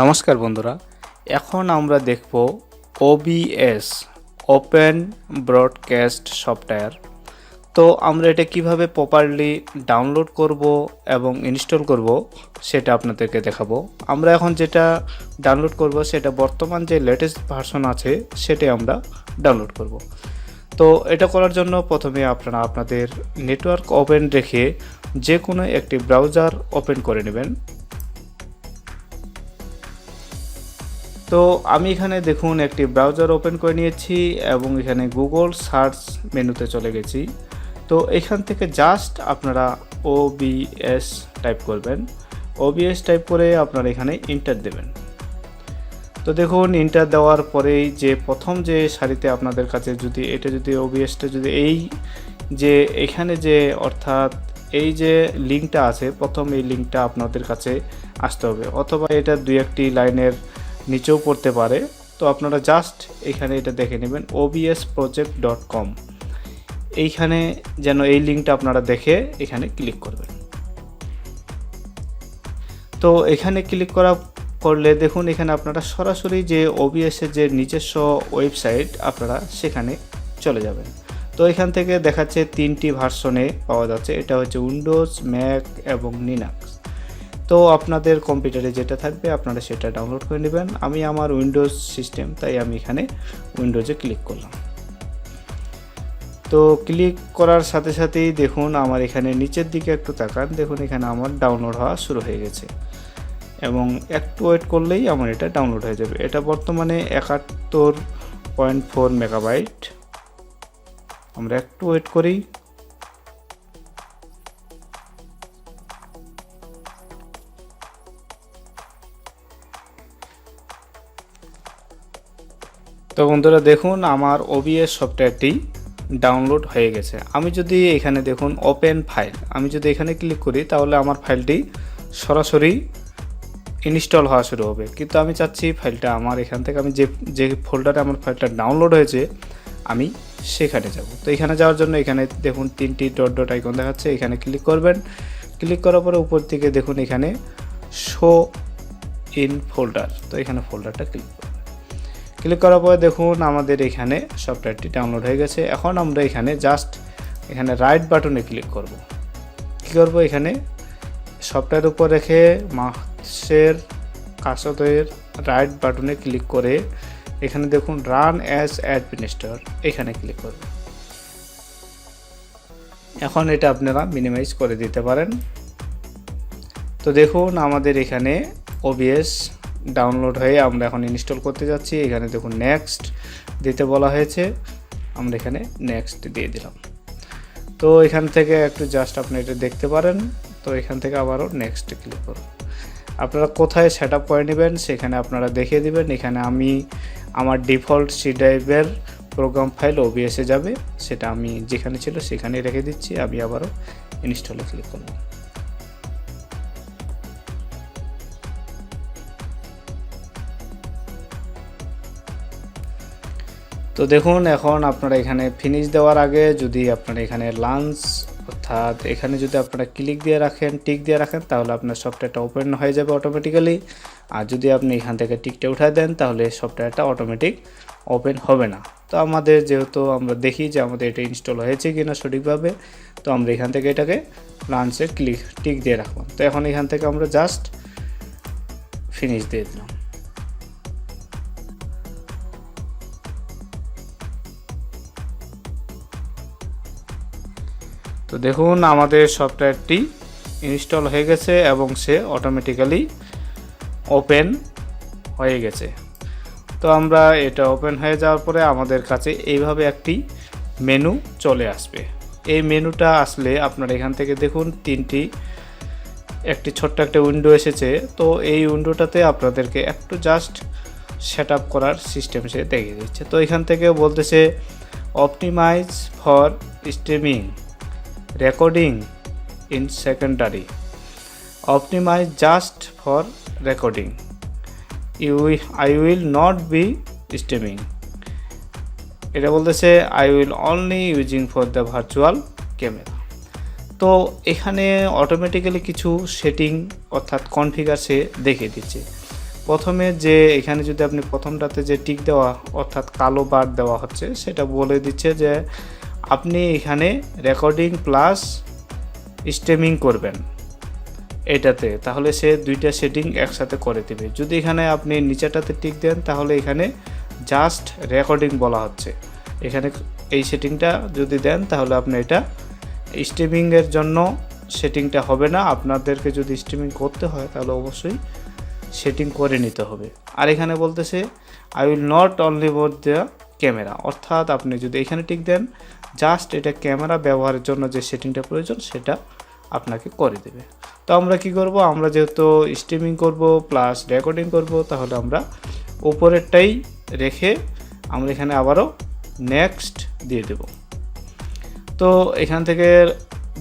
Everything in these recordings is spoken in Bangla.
নমস্কার বন্ধুরা, এখন আমরা দেখব ওবিএস ওপেন ব্রডকাস্ট সফটওয়্যার তো আমরা এটা কীভাবে প্রপারলি ডাউনলোড করব এবং ইনস্টল করব, সেটা আপনাদেরকে দেখাবো। আমরা এখন যেটা ডাউনলোড করব, সেটা বর্তমান যে লেটেস্ট ভার্সন আছে সেটাই আমরা ডাউনলোড করব। তো এটা করার জন্য প্রথমে আপনারা আপনাদের নেটওয়ার্ক ওপেন রেখে যে কোনো একটি ব্রাউজার ওপেন করে নেবেন। তো আমি এখানে দেখুন একটি ব্রাউজার ওপেন করে নিয়েছি এবং এখানে গুগল সার্চ মেনুতে চলে গেছি। তো এখান থেকে জাস্ট আপনারা ওবিএস টাইপ করবেন। ওবিএস টাইপ করে আপনারা এখানে ইন্টার দেবেন। তো দেখুন ইন্টার দেওয়ার পরেই যে প্রথম যে সারিতে আপনাদের কাছে যদি, এটা যদি ওবিএসটা যদি এই যে এখানে যে, অর্থাৎ এই যে লিঙ্কটা আছে, প্রথম এই লিঙ্কটা আপনাদের কাছে আসতে হবে। অথবা এটা দুই একটি লাইনের নিচেও পড়তে পারে। তো আপনারা জাস্ট এখানে এটা দেখে নেবেন ওবিএস প্রজেক্ট ডট কম এইখানে যেন এই লিঙ্কটা আপনারা দেখে এখানে ক্লিক করবেন। তো এখানে ক্লিক করা, করলে দেখুন এখানে আপনারা সরাসরি যে ওবিএস এর যে নিজস্ব ওয়েবসাইট আপনারা সেখানে চলে যাবেন। তো এখান থেকে দেখাচ্ছে তিনটি ভার্সনে পাওয়া যাচ্ছে, এটা হচ্ছে উইন্ডোজ ম্যাক এবং লিনাক্স তো আপনাদের কম্পিউটারে যেটা থাকবে, আপনারা সেটা ডাউনলোড করে নেবেন। আমি আমার উইন্ডোজ সিস্টেম তাই আমি এখানে উইন্ডোজে ক্লিক করলাম। তো ক্লিক করার সাথে সাথেই দেখুন, আমার এখানে নিচের দিকে একটু তাকান। দেখুন, এখানে আমার ডাউনলোড হওয়া শুরু হয়ে গেছে। এবং একটু ওয়েট করলেই আমার এটা ডাউনলোড হয়ে যাবে। এটা বর্তমানে একাত্তর পয়েন্ট ফোর মেগাবাইট আমরা একটু ওয়েট করি। তো বন্ধুরা দেখুন, আমার ওবিএস সফটওয়্যারটি ডাউনলোড হয়ে গেছে। আমি যদি এখানে দেখুন ওপেন ফাইল আমি যদি এখানে ক্লিক করি, তাহলে আমার ফাইলটি সরাসরি ইনস্টল হওয়া শুরু হবে। কিন্তু আমি চাচ্ছি ফাইলটা আমার, এখান থেকে আমি যে যে ফোল্ডারে আমার ফাইলটা ডাউনলোড হয়েছে, আমি সেখানে যাব। তো এখানে যাওয়ার জন্য এখানে দেখুন, তিনটি ডট ডট আইকন দেখাচ্ছে, এখানে ক্লিক করবেন। ক্লিক করার পরে উপর দিকে দেখুন, এখানে শো ইন ফোল্ডার তো এখানে ফোল্ডারটা ক্লিক করবেন। ক্লিক করার পরে দেখুন আমাদের এখানে সফটওয়্যারটি ডাউনলোড হয়ে গেছে। এখন আমরা এখানে জাস্ট এখানে রাইট বাটনে ক্লিক করব। কী করব এখানে? সফটওয়্যার উপর রেখে মাসের কাসতের রাইট বাটনে ক্লিক করে এখানে দেখুন রান অ্যাজ অ্যাডমিনিস্ট্রেটর এখানে ক্লিক করব। এখন এটা আপনারা মিনিমাইজ করে দিতে পারেন। তো দেখুন আমাদের এখানে ওবিএস ডাউনলোড হয়ে আমরা এখন ইনস্টল করতে যাচ্ছি। এখানে দেখুন নেক্সট দিতে বলা হয়েছে, আমরা এখানে নেক্সট দিয়ে দিলাম। তো এখান থেকে একটু জাস্ট আপনি এটা দেখতে পারেন। তো এখান থেকে আবারও নেক্সট ক্লিক করুন। আপনারা কোথায় সেট আপ করে নেবেন সেখানে আপনারা দেখিয়ে দিবেন। এখানে আমি আমার ডিফল্ট সি ড্রাইভের প্রোগ্রাম ফাইল ওবিএসে যাবে। সেটা আমি যেখানে ছিল সেখানে রেখে দিচ্ছি। আমি আবারও ইনস্টলে ক্লিক করব তো দেখুন, এখন আপনারা এখানে ফিনিশ দেওয়ার আগে যদি আপনারা এখানে লাঞ্চ অর্থাৎ এখানে যদি আপনারা ক্লিক দিয়ে রাখেন টিক দিয়ে রাখেন, তাহলে আপনার সফটওয়্যারটা ওপেন হয়ে যাবে অটোমেটিক্যালি আর যদি আপনি এখান থেকে টিকটা উঠায় দেন, তাহলে সফটওয়্যারটা অটোমেটিক ওপেন হবে না। তো আমাদের যেহেতু আমরা দেখি যে আমাদের এটা ইনস্টল হয়েছে কি না সঠিকভাবে, তো আমরা এখান থেকে এটাকে লাঞ্চে ক্লিক টিক দিয়ে রাখলাম তো এখন এখান থেকে আমরা জাস্ট ফিনিশ দিয়ে দিলাম। তো দেখুন, আমাদের সফটওয়্যারটি ইনস্টল হয়ে গেছে এবং সে অটোমেটিক্যালি ওপেন হয়ে গেছে। তো আমরা এটা ওপেন হয়ে যাওয়ার পরে আমাদের কাছে এইভাবে একটি মেনু চলে আসবে। এই মেনুটা আসলে আপনারা এখান থেকে দেখুন, তিনটি, একটি ছোট্ট একটা উইন্ডো এসেছে। তো এই উইন্ডোটাতে আপনাদেরকে একটু জাস্ট সেট আপ করার সিস্টেম সে দেখিয়ে দিচ্ছে। তো এখান থেকে বলতেছে optimise for streaming recording in secondary optimize just for recording you i will not be streaming এটা বলতেছে, I will only using for the virtual camera. তো এখানে অটোমেটিক্যালি কিছু সেটিং অর্থাৎ কনফিগার সে দেখিয়ে দিচ্ছে। প্রথমে যে এখানে যদি আপনি প্রথমটাতে যে টিক দেওয়া অর্থাৎ কালো বার দেওয়া হচ্ছে, সেটা বলে দিচ্ছে যে আপনি এখানে রেকর্ডিং প্লাস স্টেমিং করবেন এটাতে, তাহলে সে দুইটা সেটিং একসাথে করে দেবে। যদি এখানে আপনি নিচেটাতে টিক দেন, তাহলে এখানে জাস্ট রেকর্ডিং বলা হচ্ছে। এখানে এই সেটিংটা যদি দেন, তাহলে আপনি এটা স্ট্রিমিংয়ের জন্য সেটিংটা হবে না। আপনাদেরকে যদি স্ট্রিমিং করতে হয়, তাহলে অবশ্যই সেটিং করে নিতে হবে। আর এখানে বলতেছে I will not only board the camera. অর্থাৎ আপনি যদি এখানে টিক দেন জাস্ট এটা ক্যামেরা ব্যবহারের জন্য যে সেটিংটা প্রয়োজন, সেটা আপনাকে করে দেবে। তো আমরা কি করব? আমরা যেহেতু স্ট্রিমিং করব প্লাস রেকর্ডিং করব, তাহলে আমরা উপরেরটাই রেখে আমরা এখানে আবারও নেক্সট দিয়ে দেব। তো এখান থেকে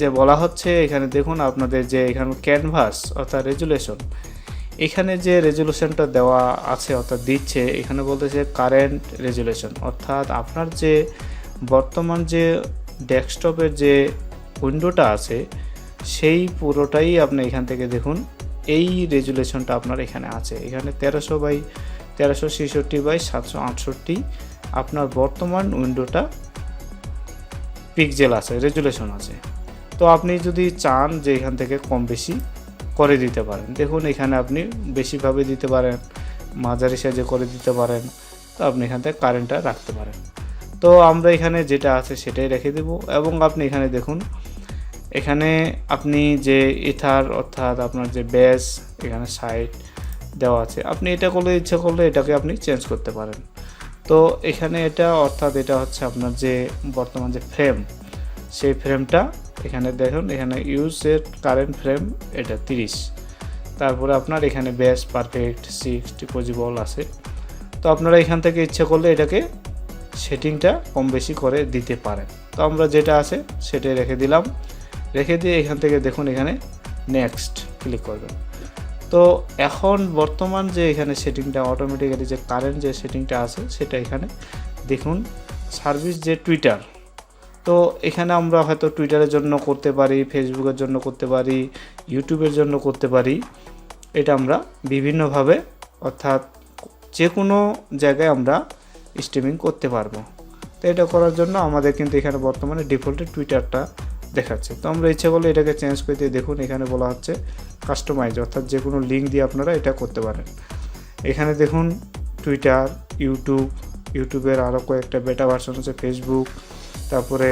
যে বলা হচ্ছে, এখানে দেখুন আপনাদের যে এখানে ক্যানভাস অর্থাৎ রেজুলেশন এখানে যে রেজুলেশনটা দেওয়া আছে অর্থাৎ দিচ্ছে, এখানে বলতেছে কারেন্ট রেজুলেশন অর্থাৎ আপনার যে বর্তমান যে ডেস্কটপের যে উইন্ডোটা আছে, সেই পুরোটাই আপনি এখান থেকে দেখুন, এই রেজুলেশনটা আপনার এখানে আছে। এখানে তেরোশো বাই তেরোশো ছেষট্টি বাই সাতশো আটষট্টি আপনার বর্তমান উইন্ডোটা পিকজেল আছে রেজুলেশন আছে। তো আপনি যদি চান যে এখান থেকে কম বেশি করে দিতে পারেন। দেখুন, এখানে আপনি বেশিভাবে দিতে পারেন, মাঝারি সাইজে করে দিতে পারেন, তো আপনি এখান থেকে কারেন্টটা রাখতে পারেন। তো আমরা এখানে যেটা আছে সেটাই রেখে দেব এবং আপনি এখানে দেখুন, এখানে আপনি যে ইথার অর্থাৎ আপনার যে ব্যাস এখানে সাইড দেওয়া আছে, আপনি এটা করলে ইচ্ছা করলে এটাকে আপনি চেঞ্জ করতে পারেন। তো এখানে এটা অর্থাৎ এটা হচ্ছে আপনার যে বর্তমান যে ফ্রেম সেই ফ্রেমটা এখানে দেখুন, এখানে ইউজের কারেন্ট ফ্রেম এটা তিরিশ। তারপরে আপনার এখানে বেস পারফেক্ট সিক্স ডিপোজিবল আছে। তো আপনারা এখান থেকে ইচ্ছে করলে এটাকে সেটিংটা কম বেশি করে দিতে পারেন। তো আমরা যেটা আছে, সেটাই রেখে দিলাম। রেখে দিয়ে এখান থেকে দেখুন, এখানে নেক্সট ক্লিক করবেন। তো এখন বর্তমান যে এখানে সেটিংটা অটোমেটিক্যালি যে কারেন্ট যে সেটিংটা আছে, সেটা এখানে দেখুন। সার্ভিস যে টুইটার তো এখানে আমরা হয়তো টুইটারের জন্য করতে পারি ফেসবুকের জন্য করতে পারি ইউটিউবের জন্য করতে পারি। এটা আমরা বিভিন্নভাবে অর্থাৎ যে কোনো জায়গায় আমরা স্ট্রিমিং করতে পারব। তো এটা করার জন্য আমাদের কিন্তু এখানে বর্তমানে ডিফল্টে টুইটারটা দেখাচ্ছে। তো আমরা ইচ্ছে করলে এটাকে চেঞ্জ করে দিয়ে দেখুন, এখানে বলা হচ্ছে কাস্টমাইজ অর্থাৎ যে কোনো লিঙ্ক দিয়ে আপনারা এটা করতে পারেন। এখানে দেখুন টুইটার ইউটিউব ইউটিউবের আরও কয়েকটা বেটা ভার্সন আছে ফেসবুক তারপরে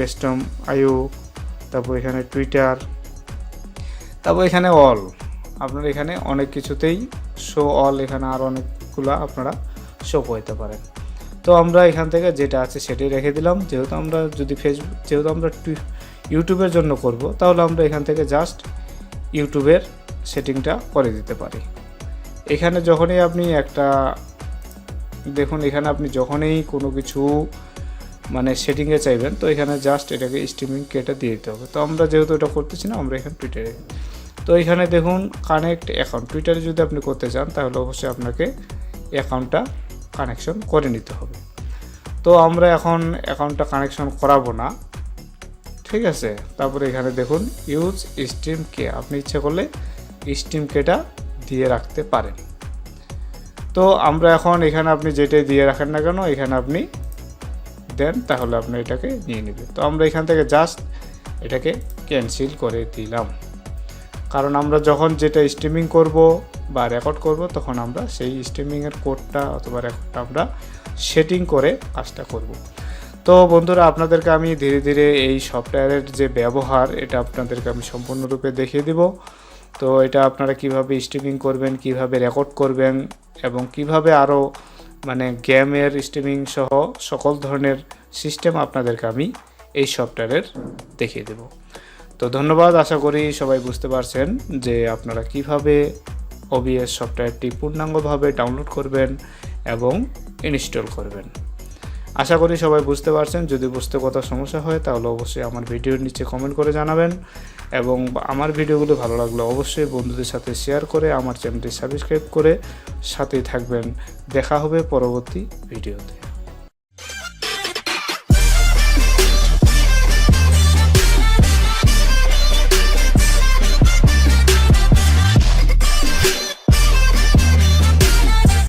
রেস্টম, আইও, তারপর এখানে টুইটার, তারপর এখানে অল। আপনার এখানে অনেক কিছুতেই শো অল এখানে আর অনেকগুলো আপনারা শো করতে পারেন। তো আমরা এখান থেকে যেটা আছে সেটাই রেখে দিলাম। যেহেতু আমরা যদি ফেসবুক যেহেতু আমরা ইউটিউবের জন্য করব, তাহলে আমরা এখান থেকে জাস্ট ইউটিউবের সেটিংটা করে দিতে পারি। এখানে যখনই আপনি একটা, দেখুন এখানে আপনি যখনই কোনো কিছু মানে সেটিংয়ে চাইবেন, তো এখানে জাস্ট এটাকে স্ট্রিমিং কেটে দিয়ে দিতে হবে। তো আমরা যেহেতু এটা করতেছি না, আমরা এখানে টুইটারে তো এখানে দেখুন কানেক্ট অ্যাকাউন্ট টুইটারে যদি আপনি করতে চান, তাহলে অবশ্যই আপনাকে অ্যাকাউন্টটা কানেকশন করে নিতে হবে। তো আমরা এখন অ্যাকাউন্টটা কানেকশন করাবো না। ঠিক আছে? তারপরে এখানে দেখুন ইউজ স্ট্রিম কে আপনি ইচ্ছে করলে স্ট্রিম কেটা দিয়ে রাখতে পারেন। তো আমরা এখন এখানে আপনি যেটাই দিয়ে রাখেন না কেন, এখানে আপনি দেন, তাহলে আপনি এটাকে নিয়ে নেবে তো আমরা এখান থেকে জাস্ট এটাকে ক্যান্সেল করে দিলাম। কারণ আমরা যখন যেটা স্ট্রিমিং করব বা রেকর্ড করব, তখন আমরা সেই স্ট্রিমিংয়ের কোডটা অথবা রেকর্ডটা আমরা সেটিং করে কাজটা করব। তো বন্ধুরা, আপনাদেরকে আমি ধীরে ধীরে এই সফটওয়্যারের যে ব্যবহার, এটা আপনাদেরকে আমি সম্পূর্ণরূপে দেখিয়ে দিব। তো এটা আপনারা কীভাবে স্ট্রিমিং করবেন, কীভাবে রেকর্ড করবেন এবং কীভাবে আরও মানে গেমের স্ট্রিমিং সহ সকল ধরনের সিস্টেম আপনাদেরকে আমি এই সফটওয়্যারের দেখিয়ে দেব। তো ধন্যবাদ, আশা করি সবাই বুঝতে পারছেন যে আপনারা কীভাবে ওবিএস সফটওয়্যারটি পূর্ণাঙ্গভাবে ডাউনলোড করবেন এবং ইনস্টল করবেন। আশা করি সবাই বুঝতে পারছেন। যদি বুঝতে কোথাও সমস্যা হয়, তাহলে অবশ্যই আমার ভিডিওর নিচে কমেন্ট করে জানাবেন। এবং আমার ভিডিওগুলো ভালো লাগলে অবশ্যই বন্ধুদের সাথে শেয়ার করে আমার চ্যানেলটি সাবস্ক্রাইব করে সাথেই থাকবেন। দেখা হবে পরবর্তী ভিডিওতে।